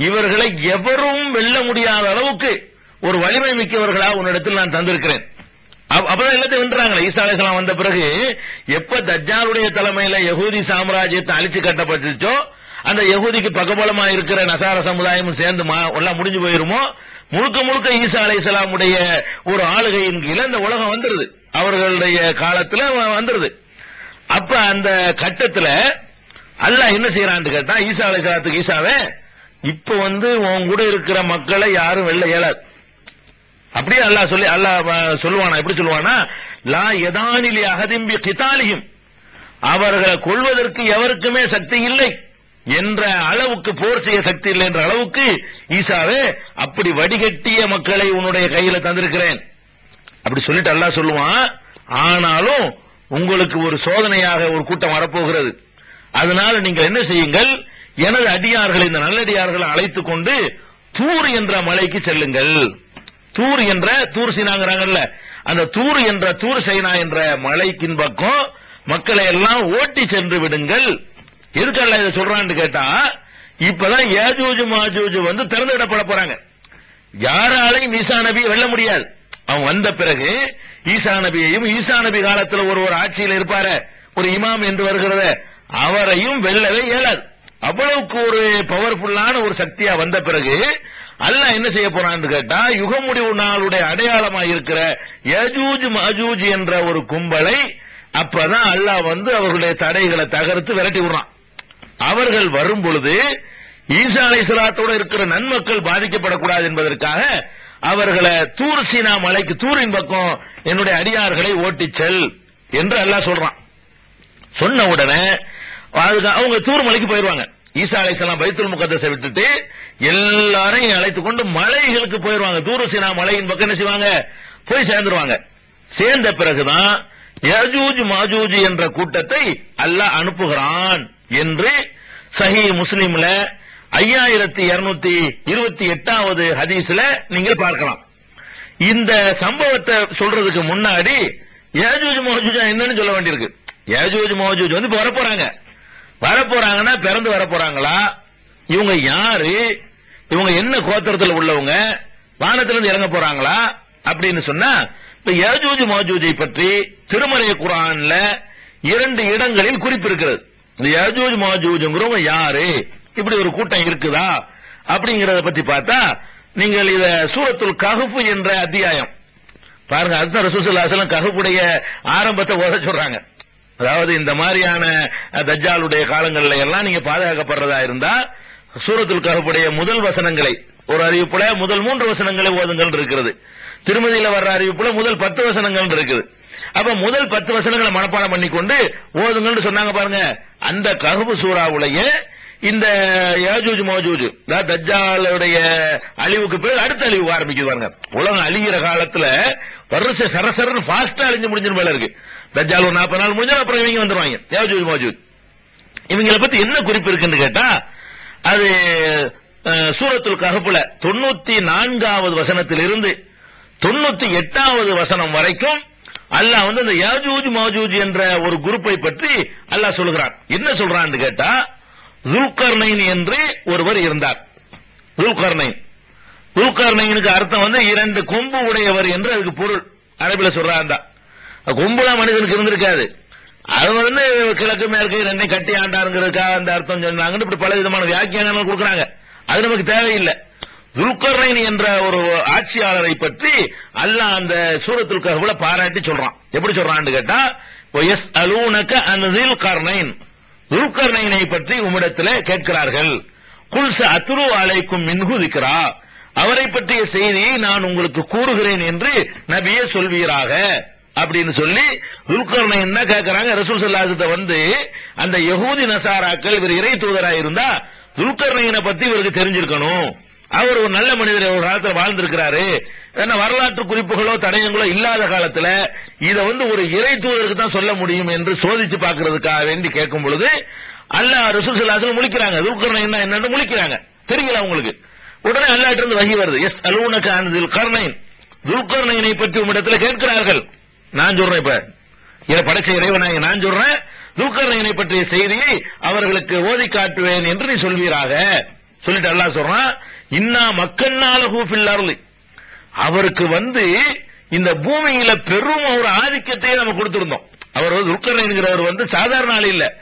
இவர்களை எவரும் வெல்ல முடியாத அளவுக்கு ஒரு வலிமை மிக்கவர்களா உன்னிடத்தில் நான் தந்திருக்கிறேன். அப்பதான் எல்லாத்தையும் வென்றாங்களே. ஈசா அலைஹிஸ்ஸலாம் வந்த பிறகு எப்ப தஜ்ஜாலுடைய தலைமையில யகூதி சாம்ராஜ்யத்தை அழிச்சு கட்டப்பட்டுச்சோ அந்த யகூதிக்கு பக்கபலமா இருக்கிற நசார சமுதாயமும் சேர்ந்து மா- எல்லாம் முடிஞ்சு போயிருமோ முழுக்க முழுக்க ஈசா அலைசலாமுடைய ஒரு ஆளுகையின் கீழே இந்த உலகம் வந்துருது. அவர்களுடைய காலத்துல வந்துருது. அப்ப அந்த கட்டத்துல அல்லாஹ் என்ன செய்யறான்னு கேட்டா ஈசா அலைசலாத்துக்கு ஈசாவே இப்ப வந்து உன் கூட இருக்கிற மக்களை யாரும் வெல்ல இயலாது அப்படியே அல்லாஹ் சொல்லி அல்லாஹ் சொல்லுவானா எப்படி சொல்லுவானா? லா எதானிலி அகதிம்பி கிதாலியும் அவர்களை கொள்வதற்கு எவருக்குமே சக்தி இல்லை என்ற அளவுக்கு போர் செய்ய சக்தி இல்லை என்ற அளவுக்கு ஈசாவே அப்படி வடிகட்டிய மக்களை உன்னுடைய கையில தந்திருக்கிறேன். அப்படி சொல்லிட்டு அல்லாஹ் சொல்லுவான் ஆனாலும் உங்களுக்கு ஒரு சோதனையாக ஒரு கூட்டம் வரப்போகிறது. அதனால நீங்கள் என்ன செய்யுங்கள் எனது அடியார்கள் இந்த நல்லடியார்களை அழைத்துக் கொண்டு தூர் என்ற மலைக்கு செல்லுங்கள். தூர் என்ற தூர் சீனாங்கிறாங்கல்ல அந்த தூர் என்ற தூர் சைனா என்ற மலைக்கின் பக்கம் மக்களை எல்லாம் ஓட்டி சென்று விடுங்கள். எதுக்கல்ல இதை சொல்றான்னு கேட்டா இப்பதான் ஏஜூஜு மாஜூஜு வந்து திறந்துவிடப்பட போறாங்க. யாராலையும் ஈசா நபி வெல்ல முடியாது. அவன் வந்த பிறகு ஈசா நபியையும் ஈசா நபி காலத்துல ஒரு ஒரு ஆட்சியில் இருப்பார. ஒரு இமாம் என்று வருகிறத அவரையும் வெல்லவே இயலாது. அவ்வளவுக்கு ஒரு பவர்ஃபுல்லான ஒரு சக்தியா வந்த பிறகு அல்லாஹ் என்ன செய்ய போறான்னு கேட்டா யுக முடிவு நாளுடைய அடையாளமா இருக்கிற யஜூஜ் மஜூஜ் என்ற ஒரு கும்பலை அப்பதான் அல்லாஹ் வந்து அவர்களுடைய தடைகளை தகர்த்து விரட்டி விடுறான். அவர்கள் வரும் பொழுது ஈசா அலைஹிஸ்ஸலாத்தோட இருக்கிற நன்மக்கள் பாதிக்கப்படக்கூடாது என்பதற்காக அவர்களை தூர் சீனா மலைக்கு தூரின் பக்கம் என்னுடைய அடியார்களை ஓட்டிச் செல் என்று அல்லாஹ் சொல்றான். சொன்ன உடனே அதுக்கு அவங்க தூர் மலைக்கு போயிருவாங்க. ஈசா அலைசலாம் பைத்துல் முகத்தை விட்டுட்டு எல்லாரையும் அழைத்துக் கொண்டு மலைகளுக்கு போயிருவாங்க. தூர சீனா மலையின் பக்கம் என்ன செய்வாங்க? போய் சேர்ந்துருவாங்க. சேர்ந்த பிறகுதான் யஜூஜ் மாஜூஜ் என்ற கூட்டத்தை அல்லாஹ் அனுப்புகிறான் என்று சஹி முஸ்லீம்ல ஐயாயிரத்தி இருநூத்தி இருபத்தி எட்டாவது ஹதீஸ்ல நீங்கள் பார்க்கலாம். இந்த சம்பவத்தை சொல்றதுக்கு முன்னாடி ஏஜூஜ் மோஜூஜா என்னன்னு சொல்ல வேண்டியிருக்கு. ஏஜூஜ் மோஜூஜ் வந்து வரப்போறாங்க. வரப்போறாங்கன்னா பிறந்து வரப்போறாங்களா? இவங்க யாரு? இவங்க என்ன கோத்திரத்தில் உள்ளவங்க? வானத்திலிருந்து இறங்க போறாங்களா? அப்படின்னு சொன்னா இப்ப யஜூஜ் மோஜூஜை பற்றி திருமலை குரான்ல இரண்டு இடங்களில் குறிப்பு இருக்கிறது இந்த யஜூஜ் மோஜூஜ்ங்கிறவங்க யாரு? இப்படி ஒரு கூட்டம் இருக்குதா? அப்படிங்கறத பத்தி பார்த்தா நீங்கள் இத சூரத்துல் ககுப்பு என்ற அத்தியாயம். பாருங்க அதுதான் ரசூசல்லாசலம் கஹப்புடைய ஆரம்பத்தை ஓத சொல்றாங்க. அதாவது இந்த மாதிரியான தஜ்ஜாலுடைய காலங்கள்ல எல்லாம் நீங்க பாதுகாக்கப்படுறதா இருந்தா சூரத்துல் கருப்புடைய முதல் வசனங்களை ஒரு அறிவிப்புல முதல் மூன்று வசனங்களை ஓதுங்கள் இருக்கிறது. திருமதியில வர்ற அறிவிப்புல முதல் பத்து வசனங்கள் இருக்குது. அப்ப முதல் பத்து வசனங்களை மனப்பாடம் பண்ணிக்கொண்டு ஓதுங்கள்னு சொன்னாங்க பாருங்க. அந்த கஹபு சூறாவுடைய இந்த யாஜூஜ் மோஜூஜ் அதாவது தஜ்ஜாலுடைய அழிவுக்கு பிறகு அடுத்த அழிவு ஆரம்பிக்குது பாருங்க. உலகம் அழிகிற காலத்துல வருஷ சரசரன்னு பாஸ்டா அழிஞ்சு முடிஞ்சிடும் மேல இருக்கு. தஜால் ஒரு நாற்பது நாள் முடிஞ்சாலும் அப்புறம் இவங்க வந்துருவாங்க. யாஜூஜ் மோஜூஜ் இவங்களை பத்தி என்ன குறிப்பு இருக்குன்னு கேட்டா அது சூரத்துல் கஹப்புல தொண்ணூத்தி நான்காவது வசனத்திலிருந்து தொண்ணூத்தி எட்டாவது வசனம் வரைக்கும் அல்லாஹ் வந்து இந்த யாஜூஜ் மாஜூஜ் என்ற ஒரு குரூப்பை பற்றி அல்லாஹ் சொல்கிறான். என்ன சொல்றான்னு கேட்டா துல்கர்னைன் என்று ஒருவர் இருந்தார். துல்கர்னைன் துல்கர்னைனுக்கு அர்த்தம் வந்து இரண்டு கொம்பு உடையவர் என்று அதுக்கு பொருள். அரபில சொல்றாண்டா கொம்புலாம் மனிதனுக்கு இருந்திருக்காது. அது வந்து கிழக்கு மேற்கு ரெண்டை கட்டி ஆண்டாருங்கிறதுக்காக அந்த அர்த்தம் சொன்னாங்கன்னு இப்படி பல விதமான வியாக்கியானங்கள் கொடுக்குறாங்க. அது நமக்கு தேவையில்லை. துல்கர்ணைன் என்ற ஒரு ஆட்சியாளரை பற்றி அல்லாஹ் அந்த சூரத்துல் கஹ்வுல பாராட்டி சொல்றான். எப்படி சொல்றான்னு கேட்டா எஸ் அலூனக அன்தில் கர்ணைன் துல்கர்னைனை பற்றி உம்மிடத்தில் கேட்கிறார்கள். குல்ச அத்ரு அலைக்கும் மின்ஹு திக்ரா. அவரை பற்றிய செய்தியை நான் உங்களுக்கு கூறுகிறேன் என்று நபியே சொல்வீராக. அப்படின்னு சொல்லி துல்கர்னைன் என்ன கேட்கிறாங்க ரசூல் சல்லாசத்தை வந்து அந்த யகூதி நசாராக்கள் இவர் இறை தூதராக இருந்தா துல்கர்னைனை பத்தி இவருக்கு தெரிஞ்சிருக்கணும். அவர் ஒரு நல்ல மனிதர் ஒரு காலத்தில் வாழ்ந்திருக்கிறாரு. ஏன்னா வரலாற்று குறிப்புகளோ தடயங்களோ இல்லாத காலத்துல இத வந்து ஒரு இறை தூதருக்கு தான் சொல்ல முடியும் என்று சோதிச்சு பாக்குறதுக்காக வேண்டி கேட்கும் பொழுது அல்லாஹ் ரசூல் சல்லாசன் முழிக்கிறாங்க. துல்கர்னைன் என்னன்னு முழிக்கிறாங்க. தெரியல அவங்களுக்கு. உடனே அல்லாட்டிருந்து வகி வருது. எஸ் அலூனக அன்தில் கர்னைன் துல்கர்னைனை பற்றி உம்மிடத்தில் கேட்கிறார்கள். நான் சொல்றேன் இப்ப. இதை படைச்ச இறைவனாக நான் சொல்றேன். துல்கர்னைனை பற்றிய செய்தியை அவர்களுக்கு ஓதி காட்டுவேன் என்று நீ சொல்வீராக. சொல்லிட்டு அல்லா சொல்றான் இன்னா மக்கள் ஃபில் அர்லி அவருக்கு வந்து இந்த பூமியில பெரும் ஒரு ஆதிக்கத்தையே நம்ம கொடுத்திருந்தோம். அவர் வந்து துல்கர்ணைங்கிறவர் வந்து சாதாரண ஆள் இல்ல.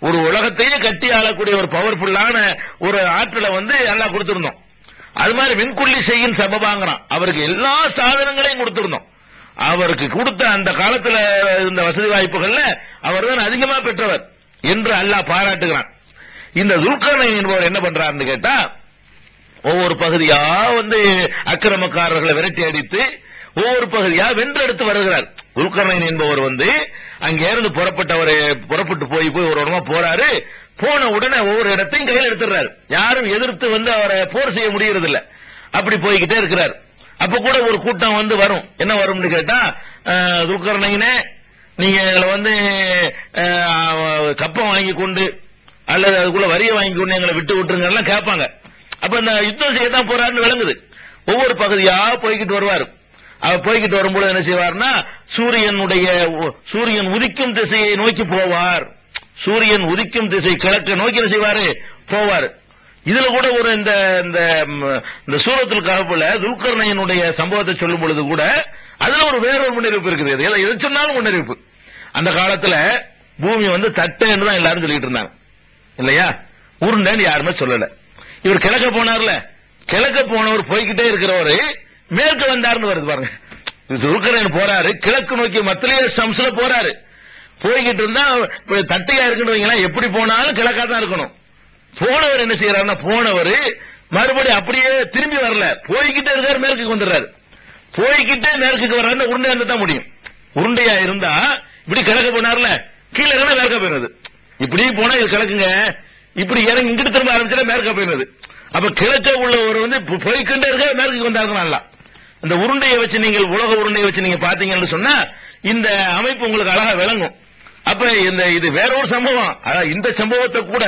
ஒரு உலகத்தையே கட்டி ஆளக்கூடிய ஒரு பவர்ஃபுல்லான ஒரு ஆற்றலை வந்து எல்லாம் கொடுத்திருந்தோம். அது மாதிரி விண்குள்ளி செய்யும் சபபாங்கிறான். அவருக்கு எல்லா சாதனங்களையும் கொடுத்திருந்தோம். அவருக்கு கொடுத்த அந்த காலத்துல இருந்த வசதி வாய்ப்புகள்ல அவர் தான் அதிகமா பெற்றவர் என்று அல்லாஹ் பாராட்டுகிறான். இந்த துல்கர்ணை என்பவர் என்ன பண்றாருன்னு கேட்டா ஒவ்வொரு பகுதியா வந்து அக்கிரமக்காரர்களை விரட்டி அடித்து ஒவ்வொரு பகுதியா வென்றெடுத்து வருகிறார். உல்கர்ணன் என்பவர் வந்து அங்கே இருந்து புறப்பட்டவர் புறப்பட்டு போய் போய் ஒரு இடமா போறாரு. போன உடனே ஒவ்வொரு இடத்தையும் கையில் எடுத்துறாரு யாரும் எதிர்த்து வந்து அவரை போர் செய்ய முடியறது இல்ல அப்படி போய்கிட்டே இருக்கிறார். அப்ப கூட ஒரு கூட்டம் வந்து வரும். என்ன வரும்னு கேட்டா அஹ், நீங்க எங்களை வந்து கப்பம் வாங்கி கொண்டு அல்லது அதுக்குள்ள வரியை வாங்கி கொண்டு எங்களை விட்டு விட்டுருங்கலாம் கேட்பாங்க. அப்ப இந்த யுத்தம் செய்ய தான் போறாருன்னு விளங்குது. ஒவ்வொரு பகுதியா போய்கிட்டு வருவார். அவர் போய்கிட்டு வரும்போது என்ன செய்வார்னா சூரியனுடைய சூரியன் உதிக்கும் திசையை நோக்கி போவார். சூரியன் உதிக்கும் திசை கிழக்க நோக்கி என்ன செய்வாரு? போவார். இதுல கூட ஒரு இந்த இந்த இந்த சூரத்தில் கலப்புல துல்கர்ணையனுடைய சம்பவத்தை சொல்லும் பொழுது கூட அதுல ஒரு வேறொரு முன்னறிவிப்பு இருக்குது. எதை எது சொன்னாலும் முன்னறிவிப்பு. அந்த காலத்துல பூமி வந்து தட்டைன்னு தான் எல்லாரும் சொல்லிட்டு இருந்தாங்க. இல்லையா? உருண்டைன்னு யாருமே சொல்லல. இவர் கிழக்க போனார்ல. கிழக்க போனவர் போய்கிட்டே இருக்கிறவரு மேற்கு வந்தாருன்னு வருது பாருங்க. துல்கர்ணையன் போறாரு. கிழக்கு நோக்கி மத்திய சம்ஸ்ல போறாரு. போய்கிட்டு இருந்தா தட்டையா இருக்குன்னு எப்படி போனாலும் கிழக்கா தான் இருக்கணும். போனவர் என்ன செய்யறாருன்னா போனவர் மறுபடியும் அப்படியே திரும்பி வரல. போய்கிட்டே இருக்காரு மேற்குக்கு வந்துடுறாரு. போய்கிட்டே மேற்குக்கு வர்றாரு உருண்டையா இருந்தா தான் முடியும். உருண்டையா இருந்தா இப்படி கிழக்க போனார்ல கீழே இருந்தா மேற்க போயிடுறது. இப்படி போனா இது கிழக்குங்க. இப்படி இறங்கி இங்கிட்டு திரும்ப ஆரம்பிச்சா மேற்க போயிடுறது. அப்ப கிழக்க உள்ளவர் வந்து போய்கிட்டே போய்க்கிட்டே இருக்க மேற்குக்கு வந்தாருன்னா நல்லா இந்த உருண்டையை வச்சு நீங்கள் உலக உருண்டையை வச்சு நீங்க பாத்தீங்கன்னு சொன்னா இந்த அமைப்பு உங்களுக்கு அழகா விளங்கும். அப்ப இந்த இது வேற ஒரு சம்பவம். அதான் இந்த சம்பவத்தை கூட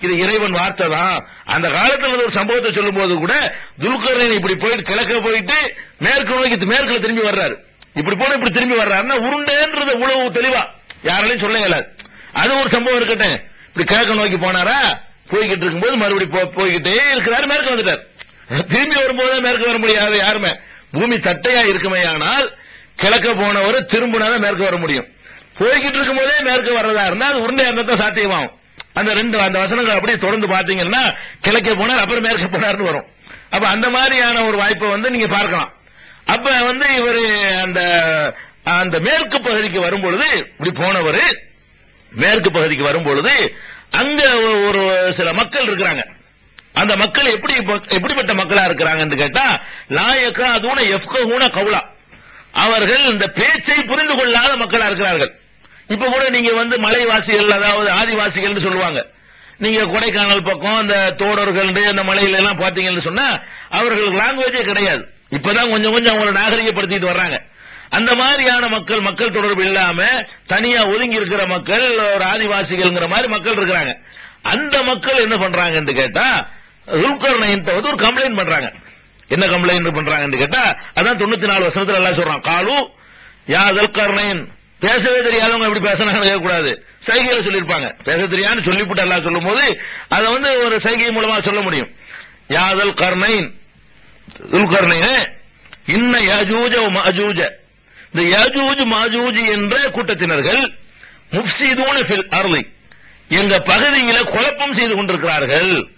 இது இறைவன் வார்த்தை தான். அந்த காலத்துல ஒரு சம்பவத்தை சொல்லும் போது கூட துல்கர்ணன் இப்படி போயிட்டு கிழக்க போயிட்டு மேற்கு நோக்கி மேற்குல திரும்பி வர்றாரு. இப்படி போன இப்படி திரும்பி வர்றாருன்னா உருண்டைன்றது உழவு தெளிவா யாராலையும் சொல்ல இயலாது அது ஒரு சம்பவம் இருக்கட்டும். இப்படி கிழக்க நோக்கி போனாரா? போய்கிட்டு இருக்கும்போது மறுபடியும் போ- போய்கிட்டே இருக்கிறாரு மேற்கு வந்துட்டார். திரும்பி வரும்போது மேற்கு வர முடியாது யாருமே. பூமி தட்டையா இருக்குமே ஆனால் கிழக்க போனவர் திரும்பினாதான் மேற்கு வர முடியும். போய்கிட்டு இருக்கும் போதே மேற்கு வர்றதா இருந்தா அது உருண்டையா இருந்தா சாத்தியமாகும். அந்த ரெண்டு அந்த வசனங்கள் அப்படியே தொடர்ந்து பாத்தீங்கன்னா கிழக்கே போனார் அப்புறம் மேற்கு போனார்னு வரும். அப்ப அந்த மாதிரியான ஒரு வாய்ப்பை வந்து நீங்க பார்க்கலாம். அப்ப வந்து இவர் அந்த அந்த மேற்கு பகுதிக்கு வரும்பொழுது இப்படி போனவர் மேற்கு பகுதிக்கு வரும்பொழுது அங்க ஒரு- ஒரு சில மக்கள் இருக்கிறாங்க. அந்த மக்கள் எப்படி எப்படிப்பட்ட மக்களா இருக்கிறாங்கன்னு கேட்டா லாயக்கா அதுவும் எஃப்கூன கவுலா. அவர்கள் இந்த பேச்சை புரிந்து கொள்ளாத மக்களா இருக்கிறார்கள். இப்ப கூட நீங்க வந்து மலைவாசிகள் அதாவது ஆதிவாசிகள்னு சொல்லுவாங்க. நீங்க கொடைக்கானல் பக்கம் அந்த தோடர்கள் அந்த மலையில எல்லாம் பாத்தீங்கன்னு சொன்னா அவர்களுக்கு லாங்குவேஜே கிடையாது. இப்பதான் கொஞ்சம் கொஞ்சம் அவங்களை நாகரிகப்படுத்திட்டு வர்றாங்க. அந்த மாதிரியான மக்கள் மக்கள் தொடர்பு இல்லாம தனியா ஒதுங்கி இருக்கிற மக்கள் ஒரு ஆதிவாசிகள்ங்கிற மாதிரி மக்கள் இருக்கிறாங்க. அந்த மக்கள் என்ன பண்றாங்கன்னு கேட்டா துல்கர்ணையன் வந்து ஒரு கம்ப்ளைண்ட் பண்றாங்க. என்ன கம்ப்ளைண்ட் பண்றாங்கன்னு கேட்டா அதான் தொண்ணூத்தி நாலு வருஷத்துல எல்லாம் சொல்றான். காலு யா துல்கர்ணையன் பேசவே தெரியாதவங்க எப்படி பேசினாங்க கேட்கக்கூடாது. சைகையில சொல்லியிருப்பாங்க. பேச தெரியாதுன்னு சொல்லிவிட்டு எல்லாம் சொல்லும் போது அதை வந்து ஒரு சைகை மூலமா சொல்ல முடியும். யாதல் கர்ணைன் துல்கர்ணையே இன்ன யாஜூஜ மஜூஜ. இந்த யஜூஜ் மாஜூஜ் என்ற கூட்டத்தினர்கள் முப்சிதூன ஃபில் அருளை எங்க பகுதியில குழப்பம் செய்து கொண்டிருக்கிறார்கள்.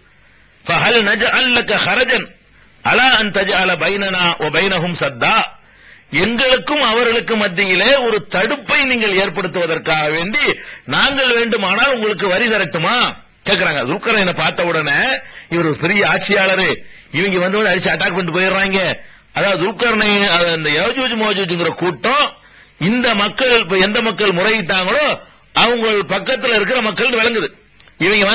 ஃபஹல் நஜ அல்லக ஹரஜன். அலா அன் தஜ அல பைனனா ஓ பைனஹும் சத்தா. எங்களுக்கும் அவர்களுக்கு மத்தியிலே ஒரு தடுப்பை நீங்கள் ஏற்படுத்துவதற்காக வேண்டி நாங்கள் வேண்டுமானால் உங்களுக்கு வரி தரட்டுமா? கேக்குறாங்க. துல்கரனை பார்த்த உடனே இவர் ஒரு பெரிய ஆட்சியாளர். இவங்க வந்து வந்து அடிச்சு அட்டாக் பண்ணிட்டு போயிடுறாங்க. அதாவது துல்கர்ணை அந்த யோஜூஜ் மோஜூஜ்ங்கிற கூட்டம் இந்த மக்கள் இப்ப எந்த மக்கள் முறையிட்டாங்களோ அவங்க பக்கத்துல இருக்கிற மக்கள் விளங்குது. இவங்க வந்து